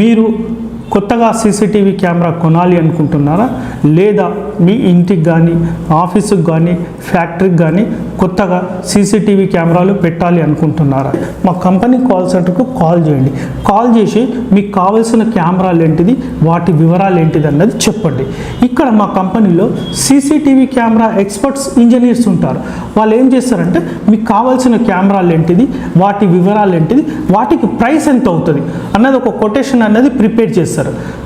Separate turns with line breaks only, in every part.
మీరు కొత్తగా CCTV camera కొనాలి అనుకుంటున్నారా? లేదా మీ ఇంటికి కానీ ఆఫీసుకి కానీ ఫ్యాక్టరీకి కానీ కొత్తగా సీసీటీవీ కెమెరాలు పెట్టాలి అనుకుంటున్నారా? మా కంపెనీ కాల్ సెంటర్కు కాల్ చేయండి. కాల్ చేసి మీకు కావాల్సిన కెమెరాలు ఏంటిది వాటి వివరాలు ఏంటిది అన్నది చెప్పండి. ఇక్కడ మా కంపెనీలో సీసీటీవీ కెమెరా ఎక్స్పర్ట్స్ ఇంజనీర్స్ ఉంటారు. వాళ్ళు ఏం చేస్తారంటే మీకు కావాల్సిన కెమెరాలు ఏంటిది వాటి వివరాలు ఏంటిది వాటికి ప్రైస్ ఎంత అవుతుంది అన్నది ఒక కొటేషన్ అన్నది ప్రిపేర్ చేస్తారు.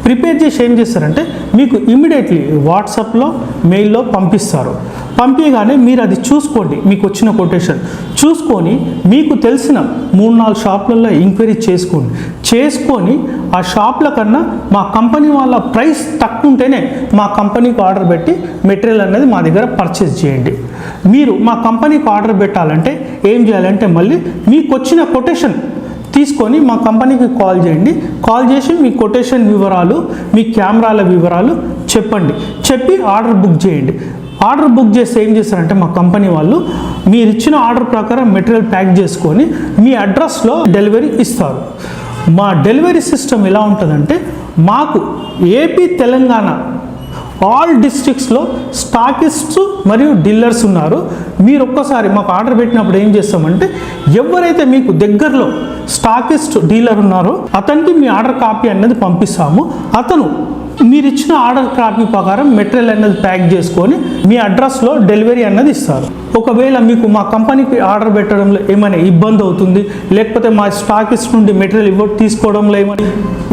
ప్రిపేర్ చేసి ఏం చేస్తారంటే మీకు ఇమీడియట్లీ వాట్సాప్లో మెయిల్లో పంపిస్తారు. పంపించగానే మీరు అది చూసుకోండి మీకు వచ్చిన కొటేషన్. చూసుకొని మీకు తెలిసిన మూడు నాలుగు షాపులలో ఎంక్వైరీ చేసుకోండి. చేసుకొని ఆ షాప్ల కన్నా మా కంపెనీ వాళ్ళ ప్రైస్ తక్కువ ఉంటేనే మా కంపెనీకి ఆర్డర్ పెట్టి మెటీరియల్ అనేది మా దగ్గర పర్చేస్ చేయండి. మీరు మా కంపెనీకి ఆర్డర్ పెట్టాలంటే ఏం చేయాలంటే మళ్ళీ మీకు వచ్చిన కొటేషన్ తీసుకొని మా కంపెనీకి కాల్ చేయండి. కాల్ చేసి మీ కొటేషన్ వివరాలు మీ కెమెరాల వివరాలు చెప్పండి. చెప్పి ఆర్డర్ బుక్ చేయండి. ఆర్డర్ బుక్ చేస్తే ఏం చేస్తారంటే మా కంపెనీ వాళ్ళు మీరు ఇచ్చిన ఆర్డర్ ప్రకారం మెటీరియల్ ప్యాక్ చేసుకొని మీ అడ్రస్లో డెలివరీ ఇస్తారు. మా డెలివరీ సిస్టమ్ ఎలా ఉంటుందంటే మాకు ఏపీ తెలంగాణ ఆల్ డిస్ట్రిక్ట్స్లో స్టాకిస్ట్స్ మరియు డీలర్స్ ఉన్నారు. మీరు ఒక్కసారి మాకు ఆర్డర్ పెట్టినప్పుడు ఏం చేస్తామంటే ఎవరైతే మీకు దగ్గరలో స్టాకిస్ట్ డీలర్ ఉన్నారో అతనికి మీ ఆర్డర్ కాపీ అనేది పంపిస్తాము. అతను మీరు ఇచ్చిన ఆర్డర్ కాపీ ప్రకారం మెటీరియల్ అనేది ప్యాక్ చేసుకొని మీ అడ్రస్లో డెలివరీ అన్నది ఇస్తారు. ఒకవేళ మీకు మా కంపెనీకి ఆర్డర్ పెట్టడంలో ఏమైనా ఇబ్బంది అవుతుంది లేకపోతే మా స్టాకిస్ట్ నుండి మెటీరియల్ ఇవ్వ తీసుకోవడంలో ఏమైనా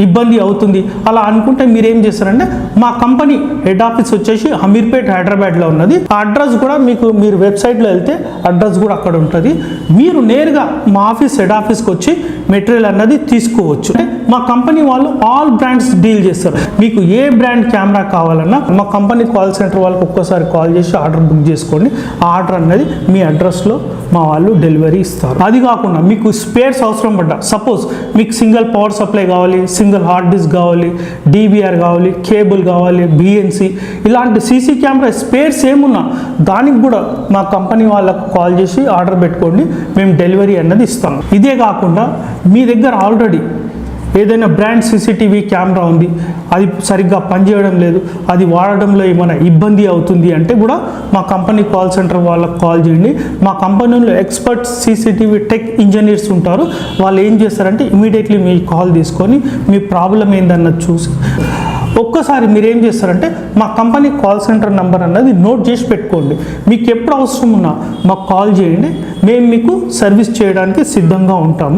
ఇబ్బంది అవుతుంది అలా అనుకుంటే మీరు ఏం చేస్తారంటే మా కంపెనీ హెడ్ ఆఫీస్ వచ్చేసి హమీర్పేట్ హైదరాబాద్లో ఉన్నది. ఆ అడ్రస్ కూడా మీకు మీరు వెబ్సైట్లో వెళ్తే అడ్రస్ కూడా అక్కడ ఉంటుంది. మీరు నేరుగా మా ఆఫీస్ హెడ్ ఆఫీస్కి వచ్చి మెటీరియల్ అన్నది తీసుకోవచ్చు. మా కంపెనీ వాళ్ళు ఆల్ బ్రాండ్స్ డీల్ చేస్తారు. మీకు ఏ బ్రాండ్ కెమెరా కావాలన్నా మా కంపెనీ కాల్ సెంటర్ వాళ్ళకి ఒక్కసారి కాల్ చేసి ఆర్డర్ బుక్ చేసుకోండి. ఆ ఆర్డర్ అన్నది మీ అడ్రస్లో మా వాళ్ళు డెలివరీ ఇస్తారు. అది కాకుండా మీకు స్పేర్స్ అవసరం పడ్డా సపోజ్ మీకు సింగిల్ పవర్ సప్లై కావాలి సింగిల్ హార్డ్ డిస్క్ కావాలి డీబీఆర్ కావాలి కేబుల్ కావాలి బిఎన్సి ఇలాంటి సీసీ కెమెరా స్పేర్స్ ఏమున్నా దానికి కూడా మా కంపెనీ వాళ్ళకు కాల్ చేసి ఆర్డర్ పెట్టుకోండి. మేము డెలివరీ అన్నది ఇస్తాం. ఇదే కాకుండా మీ దగ్గర ఆల్రెడీ ఏదైనా బ్రాండ్ సీసీటీవీ కెమెరా ఉంది అది సరిగ్గా పనిచేయడం లేదు అది వాడడంలో ఏమైనా ఇబ్బంది అవుతుంది అంటే కూడా మా కంపెనీ కాల్ సెంటర్ వాళ్ళకి కాల్ చేయండి. మా కంపెనీలో ఎక్స్పర్ట్ సీసీటీవీ టెక్ ఇంజనీర్స్ ఉంటారు. వాళ్ళు ఏం చేస్తారంటే ఇమీడియట్లీ మీ కాల్ తీసుకొని మీ ప్రాబ్లం ఏందన్నది చూసి ఒక్కసారి మీరు ఏం చేస్తారంటే మా కంపెనీ కాల్ సెంటర్ నెంబర్ అన్నది నోట్ చేసి పెట్టుకోండి. మీకు ఎప్పుడు అవసరం ఉన్నా మాకు కాల్ చేయండి. మేము మీకు సర్వీస్ చేయడానికి సిద్ధంగా ఉంటాము.